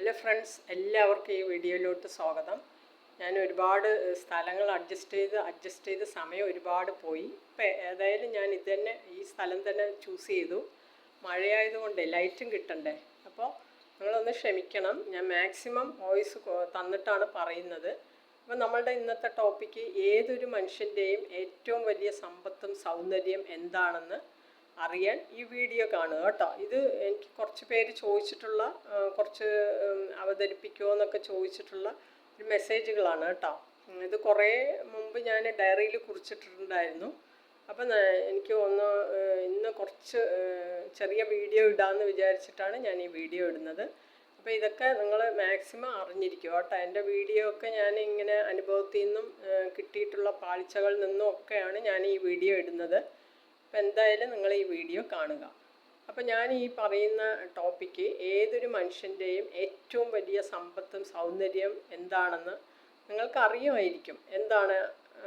Hello friends എല്ലാവർക്കും ഈ വീഡിയോയിലോട്ട് സ്വാഗതം. ഞാൻ ഒരുപാട് സ്ഥലങ്ങൾ അഡ്ജസ്റ്റ് ചെയ്ത് അഡ്ജസ്റ്റ് ചെയ്ത് സമയം ഒരുപാട് പോയി. ഇപ്പം ഏതായാലും ഞാൻ ഇത് തന്നെ ഈ സ്ഥലം തന്നെ ചൂസ് ചെയ്തു. മഴയായതുകൊണ്ട് ലൈറ്റും കിട്ടണ്ടേ? അപ്പോൾ നിങ്ങളൊന്ന് ക്ഷമിക്കണം. ഞാൻ മാക്സിമം വോയിസ് തന്നിട്ടാണ് പറയുന്നത്. അപ്പോൾ നമ്മളുടെ ഇന്നത്തെ ടോപ്പിക്ക് ഏതൊരു മനുഷ്യന്റെയും ഏറ്റവും വലിയ സമ്പത്തും സൗന്ദര്യം എന്താണെന്ന് അറിയാൻ ഈ വീഡിയോ കാണുക കേട്ടോ. ഇത് എനിക്ക് കുറച്ച് പേര് ചോദിച്ചിട്ടുള്ള കുറച്ച് അവതരിപ്പിക്കുമോ എന്നൊക്കെ ചോദിച്ചിട്ടുള്ള ഒരു മെസ്സേജുകളാണ് കേട്ടോ. ഇത് കുറേ മുമ്പ് ഞാൻ ഡയറിയിൽ കുറിച്ചിട്ടുണ്ടായിരുന്നു. അപ്പം എനിക്ക് ഒന്ന് ഇന്ന് കുറച്ച് ചെറിയ വീഡിയോ ഇടാമെന്ന് വിചാരിച്ചിട്ടാണ് ഞാൻ ഈ വീഡിയോ ഇടുന്നത്. അപ്പോൾ ഇതൊക്കെ നിങ്ങൾ മാക്സിമം അറിഞ്ഞിരിക്കും കേട്ടോ. എന്റെ വീഡിയോ ഒക്കെ ഞാൻ ഇങ്ങനെ അനുഭവത്തിൽ നിന്നും കിട്ടിയിട്ടുള്ള പാളിച്ചകളിൽ നിന്നും ഒക്കെയാണ് ഞാൻ ഈ വീഡിയോ ഇടുന്നത്. അപ്പോൾ എന്തായാലും നിങ്ങൾ ഈ വീഡിയോ കാണുക. അപ്പോൾ ഞാൻ ഈ പറയുന്ന ടോപ്പിക്ക് ഏതൊരു മനുഷ്യന്റെയും ഏറ്റവും വലിയ സമ്പത്തും സൗന്ദര്യം എന്താണെന്ന് നിങ്ങൾക്ക് അറിയുമായിരിക്കും എന്താണ്?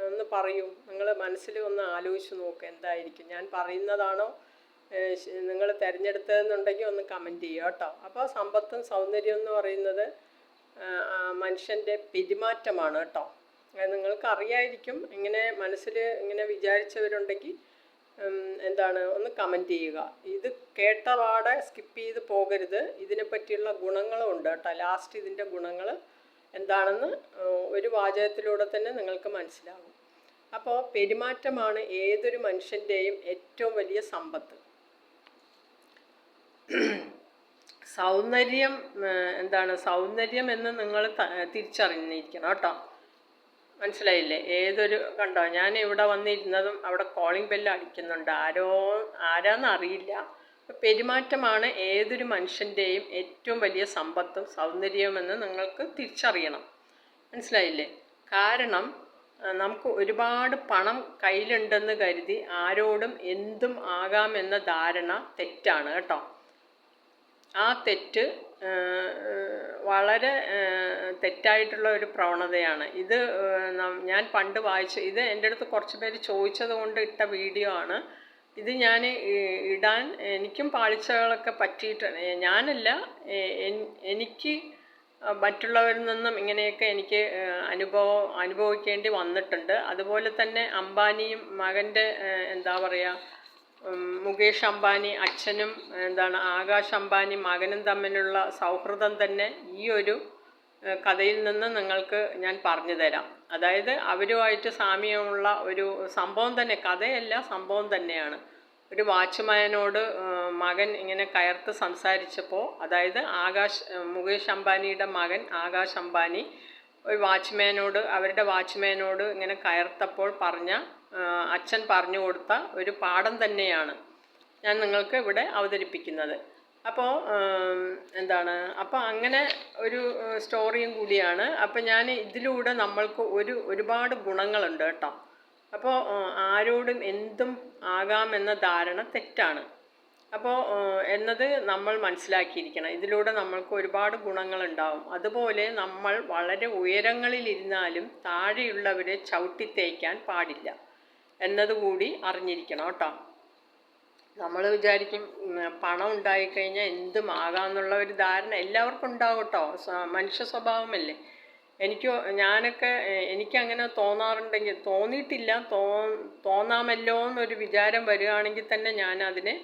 എന്ന് പറയും. നിങ്ങൾ മനസ്സിൽ ഒന്ന് ആലോചിച്ച് നോക്കുക എന്തായിരിക്കും. ഞാൻ പറയുന്നതാണോ? നിങ്ങൾ തിരഞ്ഞെടുത്തതെന്നുണ്ടെങ്കിൽ ഒന്ന് കമന്റ് ചെയ്യുക കേട്ടോ. അപ്പോൾ സമ്പത്തും സൗന്ദര്യം എന്ന് പറയുന്നത് മനുഷ്യന്റെ പെരുമാറ്റമാണ് കേട്ടോ. നിങ്ങൾക്ക് അറിയായിരിക്കും ഇങ്ങനെ മനസ്സിൽ ഇങ്ങനെ വിചാരിച്ചവരുണ്ടെങ്കിൽ എന്താണ് ഒന്ന് കമന്റ് ചെയ്യുക. ഇത് കേട്ട പാടെ സ്കിപ്പ് ചെയ്ത് പോകരുത്. ഇതിനെ പറ്റിയുള്ള ഗുണങ്ങളും ഉണ്ട് കേട്ടോ. ലാസ്റ്റ് ഇതിന്റെ ഗുണങ്ങൾ എന്താണെന്ന് ഒരു വാചകത്തിലൂടെ തന്നെ നിങ്ങൾക്ക് മനസ്സിലാകും. അപ്പോൾ പെരുമാറ്റമാണ് ഏതൊരു മനുഷ്യന്റെയും ഏറ്റവും വലിയ സമ്പത്ത്. സൗന്ദര്യം എന്താണ് സൗന്ദര്യം എന്ന് നിങ്ങൾ തിരിച്ചറിഞ്ഞിരിക്കണം കേട്ടോ. മനസ്സിലായില്ലേ? ഏതൊരു കണ്ടോ ഞാൻ ഇവിടെ വന്നിരുന്നതും അവിടെ കോളിംഗ് ബെല്ല് അടിക്കുന്നുണ്ട്. ആരോ ആരാന്ന് അറിയില്ല. അപ്പൊ പെരുമാറ്റമാണ് ഏതൊരു മനുഷ്യന്റെയും ഏറ്റവും വലിയ സമ്പത്തും സൗന്ദര്യവുമെന്ന് നിങ്ങൾക്ക് തിരിച്ചറിയണം. മനസ്സിലായില്ലേ? കാരണം നമുക്ക് ഒരുപാട് പണം കയ്യിലുണ്ടെന്ന് കരുതി ആരോടും എന്തും ആകാമെന്ന ധാരണ തെറ്റാണ് കേട്ടോ. ആ തെറ്റ് വളരെ തെറ്റായിട്ടുള്ള ഒരു പ്രവണതയാണ്. ഇത് ഞാൻ പണ്ട് വായിച്ച ഇത് എന്റെ അടുത്ത് കുറച്ച് പേര് ചോദിച്ചത് കൊണ്ട് ഇട്ട വീഡിയോ ആണ്. ഇത് ഞാൻ ഇടാൻ എനിക്കും പാളിച്ചകളൊക്കെ പറ്റിയിട്ട് ഞാനല്ല എനിക്ക് മറ്റുള്ളവരിൽ നിന്നും ഇങ്ങനെയൊക്കെ എനിക്ക് അനുഭവം അനുഭവിക്കേണ്ടി വന്നിട്ടുണ്ട്. അതുപോലെ തന്നെ അംബാനിയും മകന്റെ എന്താ പറയുക മുകേഷ് അംബാനി അച്ഛനും എന്താണ് ആകാശ് അംബാനി മകനും തമ്മിലുള്ള സൗഹൃദം തന്നെ ഈ ഒരു കഥയിൽ നിന്ന് നിങ്ങൾക്ക് ഞാൻ പറഞ്ഞു തരാം. അതായത് അവരുമായിട്ട് സാമ്യമുള്ള ഒരു സംഭവം തന്നെ കഥയല്ല സംഭവം തന്നെയാണ്. ഒരു വാച്ച്മാനോട് മകൻ ഇങ്ങനെ കയർത്ത് സംസാരിച്ചപ്പോൾ അതായത് ആകാശ് മുകേഷ് അംബാനിയുടെ മകൻ ആകാശ് അംബാനി ഒരു വാച്ച്മാനോട് അവരുടെ വാച്ച്മാനോട് ഇങ്ങനെ കയർത്തപ്പോൾ പറഞ്ഞ അച്ഛൻ പറഞ്ഞു കൊടുത്ത ഒരു പാഠം തന്നെയാണ്. ഞാൻ നിങ്ങൾക്ക് ഇവിടെ അവതരിപ്പിക്കുന്നത്. അപ്പോൾ എന്താണ്? അപ്പോൾ അങ്ങനെ ഒരു സ്റ്റോറിയും കൂടിയാണ്. അപ്പോൾ ഞാൻ ഇതിലൂടെ നമ്മൾക്ക് ഒരു ഒരുപാട് ഗുണങ്ങളുണ്ട് കേട്ടോ. അപ്പോൾ ആരോടും എന്തും ആകാമെന്ന ധാരണ തെറ്റാണ്. അപ്പോൾ എന്നത് നമ്മൾ മനസ്സിലാക്കിയിരിക്കണം. ഇതിലൂടെ നമ്മൾക്ക് ഒരുപാട് ഗുണങ്ങളുണ്ടാവും. അതുപോലെ നമ്മൾ വളരെ ഉയരങ്ങളിലിരുന്നാലും താഴെയുള്ളവരെ ചവിട്ടിത്തേക്കാൻ പാടില്ല. എന്നതുകൂടി അറിഞ്ഞിരിക്കണം കേട്ടോ. നമ്മൾ വിചാരിക്കും പണം ഉണ്ടായിക്കഴിഞ്ഞാൽ എന്തും ആകാമെന്നുള്ള ഒരു ധാരണ എല്ലാവർക്കും ഉണ്ടാവും കേട്ടോ മനുഷ്യ സ്വഭാവമല്ലേ. എനിക്ക് ഞാനൊക്കെ എനിക്കങ്ങനെ തോന്നാറുണ്ടെങ്കിൽ തോന്നിയിട്ടില്ല തോ തോന്നാമല്ലോ എന്നൊരു വിചാരം വരികയാണെങ്കിൽ തന്നെ ഞാൻ അതിനെ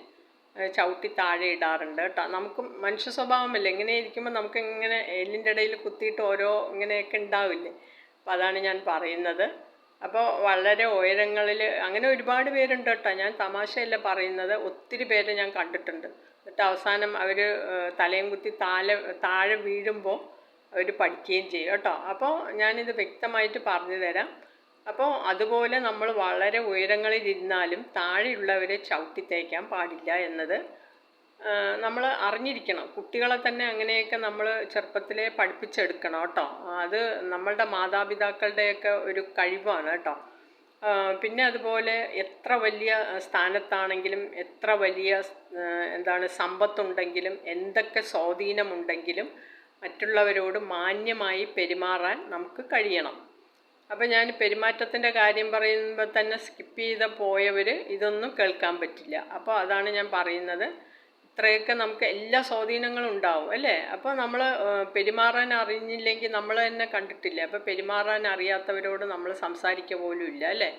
ചവിട്ടി താഴെ ഇടാറുണ്ട് കേട്ടോ. നമുക്ക് മനുഷ്യ സ്വഭാവമല്ലേ. ഇങ്ങനെ ഇരിക്കുമ്പോൾ നമുക്ക് ഇങ്ങനെ എല്ലിന്റെ ഇടയിൽ കുത്തിയിട്ട് ഓരോ ഇങ്ങനെയൊക്കെ ഉണ്ടാവില്ലേ. അപ്പോൾ അതാണ് ഞാൻ പറയുന്നത്. അപ്പോൾ വളരെ ഉയരങ്ങളിൽ അങ്ങനെ ഒരുപാട് പേരുണ്ട് കേട്ടോ ഞാൻ തമാശയല്ല പറയുന്നത്. ഒത്തിരി പേരെ ഞാൻ കണ്ടിട്ടുണ്ട്. എന്നിട്ട് അവസാനം അവർ തലയും കുത്തി താഴെ താഴെ വീഴുമ്പോൾ അവർ പഠിക്കുകയും ചെയ്യും കേട്ടോ. അപ്പോൾ ഞാനിത് വ്യക്തമായിട്ട് പറഞ്ഞു തരാം. അപ്പോൾ അതുപോലെ നമ്മൾ വളരെ ഉയരങ്ങളിൽ ഇരുന്നാലും താഴെയുള്ളവരെ ചവിട്ടി തേക്കാൻ പാടില്ല എന്നത് നമ്മൾ അറിഞ്ഞിരിക്കണം. കുട്ടികളെ തന്നെ അങ്ങനെയൊക്കെ നമ്മൾ ചെറുപ്പത്തിലേ പഠിപ്പിച്ചെടുക്കണം കേട്ടോ. അത് നമ്മളുടെ മാതാപിതാക്കളുടെയൊക്കെ ഒരു കഴിവാണ് കേട്ടോ. പിന്നെ അതുപോലെ എത്ര വലിയ സ്ഥാനത്താണെങ്കിലും എത്ര വലിയ എന്താണ് സമ്പത്തുണ്ടെങ്കിലും എന്തൊക്കെ സ്വാധീനമുണ്ടെങ്കിലും മറ്റുള്ളവരോട് മാന്യമായി പെരുമാറാൻ നമുക്ക് കഴിയണം. അപ്പോൾ ഞാൻ പെരുമാറ്റത്തിന്റെ കാര്യം പറയുമ്പോൾ തന്നെ സ്കിപ്പ് ചെയ്ത് പോയവർ ഇതൊന്നും കേൾക്കാൻ പറ്റില്ല. അപ്പോൾ അതാണ് ഞാൻ പറയുന്നത്. ഇത്രയൊക്കെ നമുക്ക് എല്ലാ സ്വാധീനങ്ങളും ഉണ്ടാവും അല്ലേ? അപ്പോൾ നമ്മൾ പെരുമാറാൻ അറിഞ്ഞില്ലെങ്കിൽ നമ്മൾ തന്നെ കണ്ടിട്ടില്ല? അപ്പോൾ പെരുമാറാൻ അറിയാത്തവരോട് നമ്മൾ സംസാരിക്കുക പോലും ഇല്ല അല്ലേ?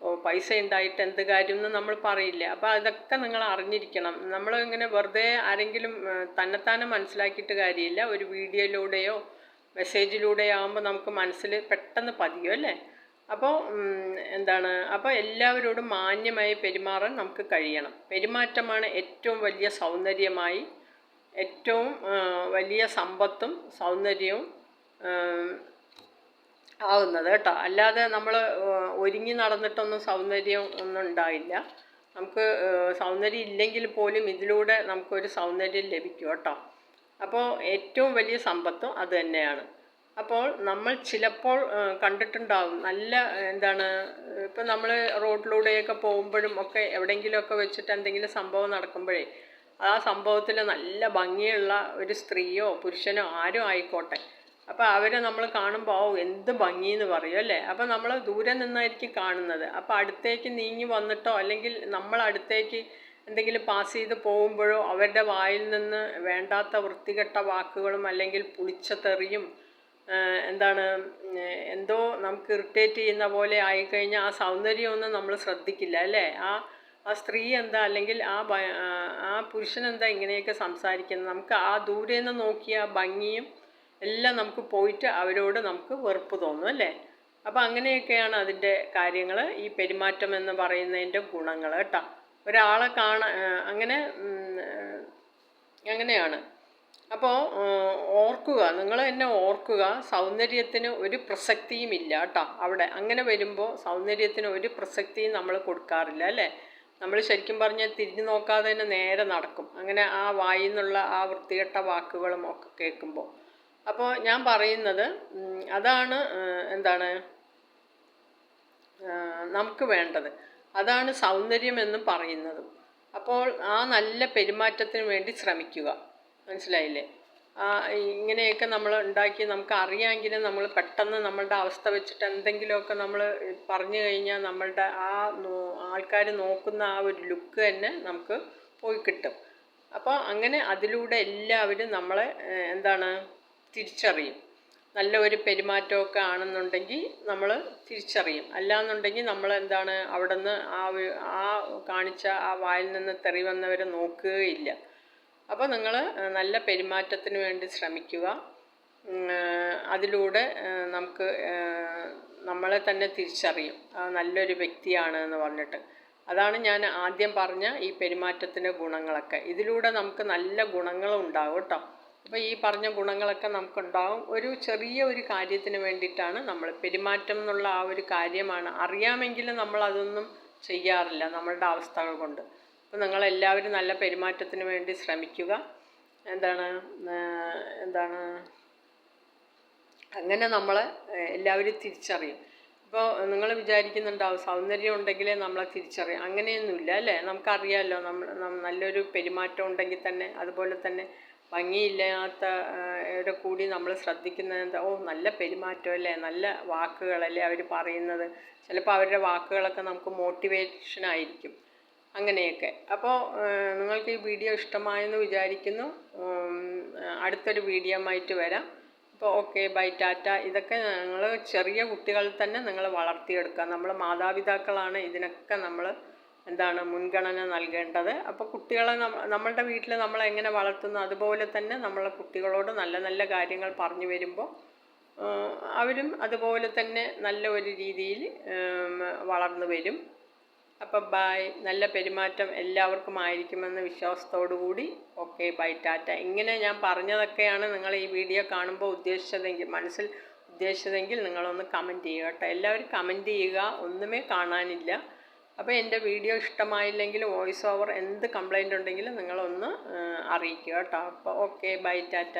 ഓ പൈസ ഉണ്ടായിട്ട് എന്ത് കാര്യം എന്ന് നമ്മൾ പറയില്ല. അപ്പോൾ അതൊക്കെ നിങ്ങൾ അറിഞ്ഞിരിക്കണം. നമ്മൾ ഇങ്ങനെ വെറുതെ ആരെങ്കിലും തന്നെത്താനെ മനസ്സിലാക്കിയിട്ട് കാര്യമില്ല. ഒരു വീഡിയോയിലൂടെയോ മെസ്സേജിലൂടെയോ ആകുമ്പോൾ നമുക്ക് മനസ്സിൽ പെട്ടെന്ന് പതിയും അല്ലേ? അപ്പോൾ എന്താണ് അപ്പോൾ എല്ലാവരോടും മാന്യമായി പെരുമാറാൻ നമുക്ക് കഴിയണം. പെരുമാറ്റമാണ് ഏറ്റവും വലിയ സൗന്ദര്യമായി ഏറ്റവും വലിയ സമ്പത്തും സൗന്ദര്യവും ആകുന്നത് കേട്ടോ. അല്ലാതെ നമ്മൾ ഒരുങ്ങി നടന്നിട്ടൊന്നും സൗന്ദര്യം ഒന്നും ഉണ്ടായില്ല. നമുക്ക് സൗന്ദര്യം ഇല്ലെങ്കിൽ പോലും ഇതിലൂടെ നമുക്കൊരു സൗന്ദര്യം ലഭിക്കും കേട്ടോ. അപ്പോൾ ഏറ്റവും വലിയ സമ്പത്തും അത് തന്നെയാണ്. അപ്പോൾ നമ്മൾ ചിലപ്പോൾ കണ്ടിട്ടുണ്ടാവും. നല്ല എന്താണ് ഇപ്പം നമ്മൾ റോഡിലൂടെയൊക്കെ പോകുമ്പോഴും ഒക്കെ എവിടെയെങ്കിലുമൊക്കെ വെച്ചിട്ട് എന്തെങ്കിലും സംഭവം നടക്കുമ്പോഴേ ആ സംഭവത്തിൽ നല്ല ഭംഗിയുള്ള ഒരു സ്ത്രീയോ പുരുഷനോ ആരും ആയിക്കോട്ടെ. അപ്പോൾ അവരെ നമ്മൾ കാണുമ്പോൾ ഓ എന്ത് ഭംഗി എന്ന് പറയും അല്ലേ? അപ്പോൾ നമ്മൾ ദൂരെ നിന്നായിരിക്കും കാണുന്നത്. അപ്പോൾ അടുത്തേക്ക് നീങ്ങി വന്നിട്ടോ അല്ലെങ്കിൽ നമ്മൾ അടുത്തേക്ക് എന്തെങ്കിലും പാസ് ചെയ്ത് പോകുമ്പോഴോ അവരുടെ വായിൽ നിന്ന് വേണ്ടാത്ത വൃത്തികെട്ട വാക്കുകളും അല്ലെങ്കിൽ പുളിച്ച തെറിയും എന്താണ് എന്തോ നമുക്ക് ഇറിറ്റേറ്റ് ചെയ്യുന്ന പോലെ ആയിക്കഴിഞ്ഞാൽ ആ സൗന്ദര്യമൊന്നും നമ്മൾ ശ്രദ്ധിക്കില്ല അല്ലേ? ആ ആ സ്ത്രീ എന്താ അല്ലെങ്കിൽ ആ ആ, പുരുഷൻ എന്താ ഇങ്ങനെയൊക്കെ സംസാരിക്കുന്നത്? നമുക്ക് ആ ദൂരെ നിന്ന് നോക്കിയ ഭംഗിയും എല്ലാം നമുക്ക് പോയിട്ട് അവരോട് നമുക്ക് വെറുപ്പ് തോന്നും അല്ലേ? അപ്പം അങ്ങനെയൊക്കെയാണ് അതിന്റെ കാര്യങ്ങൾ ഈ പെരുമാറ്റം എന്ന് പറയുന്നതിന്റെ ഗുണങ്ങൾ കേട്ടോ. ഒരാളെ കാണാൻ അങ്ങനെ അങ്ങനെയാണ്. അപ്പോൾ ഓർക്കുക നിങ്ങൾ തന്നെ ഓർക്കുക സൗന്ദര്യത്തിന് ഒരു പ്രസക്തിയും ഇല്ല കേട്ടോ അവിടെ. അങ്ങനെ വരുമ്പോൾ സൗന്ദര്യത്തിന് ഒരു പ്രസക്തിയും നമ്മൾ കൊടുക്കാറില്ല അല്ലേ? നമ്മൾ ശരിക്കും പറഞ്ഞാൽ തിരിഞ്ഞു നോക്കാതെ തന്നെ നേരെ നടക്കും. അങ്ങനെ ആ വായിൽ നിന്നുള്ള ആ വൃത്തികെട്ട വാക്കുകളും ഒക്കെ കേൾക്കുമ്പോൾ അപ്പോൾ ഞാൻ പറയുന്നത് അതാണ് എന്താണ് നമുക്ക് വേണ്ടത്. അതാണ് സൗന്ദര്യം എന്ന് പറയുന്നത്. അപ്പോൾ ആ നല്ല പെരുമാറ്റത്തിന് വേണ്ടി ശ്രമിക്കുക. മനസ്സിലായില്ലേ? ഇങ്ങനെയൊക്കെ നമ്മൾ ഉണ്ടാക്കി നമുക്ക് അറിയാമെങ്കിലും നമ്മൾ പെട്ടെന്ന് നമ്മളുടെ അവസ്ഥ വെച്ചിട്ട് എന്തെങ്കിലുമൊക്കെ നമ്മൾ പറഞ്ഞു കഴിഞ്ഞാൽ നമ്മളുടെ ആ ആൾക്കാർ നോക്കുന്ന ആ ഒരു ലുക്ക് തന്നെ നമുക്ക് പോയി കിട്ടും. അപ്പോൾ അങ്ങനെ അതിലൂടെ എല്ലാവരും നമ്മളെ എന്താണ് തിരിച്ചറിയും. നല്ല ഒരു പെരുമാറ്റമൊക്കെ ആണെന്നുണ്ടെങ്കിൽ നമ്മൾ തിരിച്ചറിയും. അല്ലാന്നുണ്ടെങ്കിൽ നമ്മൾ എന്താണ് അവിടെ നിന്ന് ആ ആ കാണിച്ച ആ വായിൽ നിന്ന് തെറി വന്നവരെ നോക്കുകയില്ല. അപ്പോൾ നിങ്ങൾ നല്ല പെരുമാറ്റത്തിന് വേണ്ടി ശ്രമിക്കുക. അതിലൂടെ നമുക്ക് നമ്മളെ തന്നെ തിരിച്ചറിയും. നല്ലൊരു വ്യക്തിയാണ് എന്ന് പറഞ്ഞിട്ട്. അതാണ് ഞാൻ ആദ്യം പറഞ്ഞ ഈ പെരുമാറ്റത്തിന്റെ ഗുണങ്ങളൊക്കെ. ഇതിലൂടെ നമുക്ക് നല്ല ഗുണങ്ങളും ഉണ്ടാകും കേട്ടോ. അപ്പോൾ ഈ പറഞ്ഞ ഗുണങ്ങളൊക്കെ നമുക്കുണ്ടാകും ഒരു ചെറിയ ഒരു കാര്യത്തിന് വേണ്ടിയിട്ടാണ് നമ്മൾ പെരുമാറ്റം എന്നുള്ള ആ ഒരു കാര്യമാണ്. അറിയാമെങ്കിലും നമ്മൾ അതൊന്നും ചെയ്യാറില്ല നമ്മളുടെ അവസ്ഥകൾ കൊണ്ട്. അപ്പോൾ നിങ്ങളെല്ലാവരും നല്ല പെരുമാറ്റത്തിന് വേണ്ടി ശ്രമിക്കുക. എന്താണ് എന്താണ്? അങ്ങനെ നമ്മളെ എല്ലാവരും തിരിച്ചറിയും. ഇപ്പോൾ നിങ്ങൾ വിചാരിക്കുന്നുണ്ടാവും സൗന്ദര്യം ഉണ്ടെങ്കിലേ നമ്മളെ തിരിച്ചറിയും. അങ്ങനെയൊന്നുമില്ല അല്ലേ? നമുക്കറിയാമല്ലോ നമ്മൾ നല്ലൊരു പെരുമാറ്റം ഉണ്ടെങ്കിൽ തന്നെ അതുപോലെ തന്നെ ഭംഗിയില്ലാത്ത ഇവിടെ കൂടി നമ്മൾ ശ്രദ്ധിക്കുന്നത് എന്താ ഓ നല്ല പെരുമാറ്റം അല്ലേ? നല്ല വാക്കുകളല്ലേ അവർ പറയുന്നത്. ചിലപ്പോൾ അവരുടെ വാക്കുകളൊക്കെ നമുക്ക് മോട്ടിവേഷൻ ആയിരിക്കും. അങ്ങനെയൊക്കെ. അപ്പോൾ നിങ്ങൾക്ക് ഈ വീഡിയോ ഇഷ്ടമായെന്ന് വിചാരിക്കുന്നു. അടുത്തൊരു വീഡിയോ ആയിട്ട് വരാം. അപ്പോൾ ഓക്കെ ബൈ ടാറ്റ. ഇതൊക്കെ നിങ്ങൾ ചെറിയ കുട്ടികളിൽ തന്നെ നിങ്ങൾ വളർത്തിയെടുക്കുക നമ്മൾ മാതാപിതാക്കളാണ് ഇതിനൊക്കെ നമ്മൾ എന്താണ് മുൻഗണന നൽകേണ്ടത്. അപ്പോൾ കുട്ടികളെ നമ്മ നമ്മളുടെ വീട്ടിൽ നമ്മൾ എങ്ങനെ വളർത്തുന്നു അതുപോലെ തന്നെ നമ്മളെ കുട്ടികളോട് നല്ല നല്ല കാര്യങ്ങൾ പറഞ്ഞു വരുമ്പോൾ അവരും അതുപോലെ തന്നെ നല്ല ഒരു രീതിയിൽ വളർന്നു വരും. അപ്പോൾ ബായ് നല്ല പെരുമാറ്റം എല്ലാവർക്കും ആയിരിക്കുമെന്ന് വിശ്വാസത്തോടു കൂടി ഓക്കെ ബൈ ടാറ്റ ഇങ്ങനെ ഞാൻ പറഞ്ഞതൊക്കെയാണ് നിങ്ങൾ ഈ വീഡിയോ കാണുമ്പോൾ ഉദ്ദേശിച്ചതെങ്കിൽ മനസ്സിൽ ഉദ്ദേശിച്ചതെങ്കിൽ നിങ്ങളൊന്ന് കമന്റ് ചെയ്യുക കേട്ടോ. എല്ലാവരും കമന്റ് ചെയ്യുക. ഒന്നുമേ കാണാനില്ല. അപ്പോൾ എന്റെ വീഡിയോ ഇഷ്ടമായില്ലെങ്കിൽ വോയിസ് ഓവർ എന്ത് കംപ്ലൈന്റ് ഉണ്ടെങ്കിലും നിങ്ങളൊന്ന് അറിയിക്കുക കേട്ടോ. അപ്പോൾ ഓക്കെ ബൈ ടാറ്റ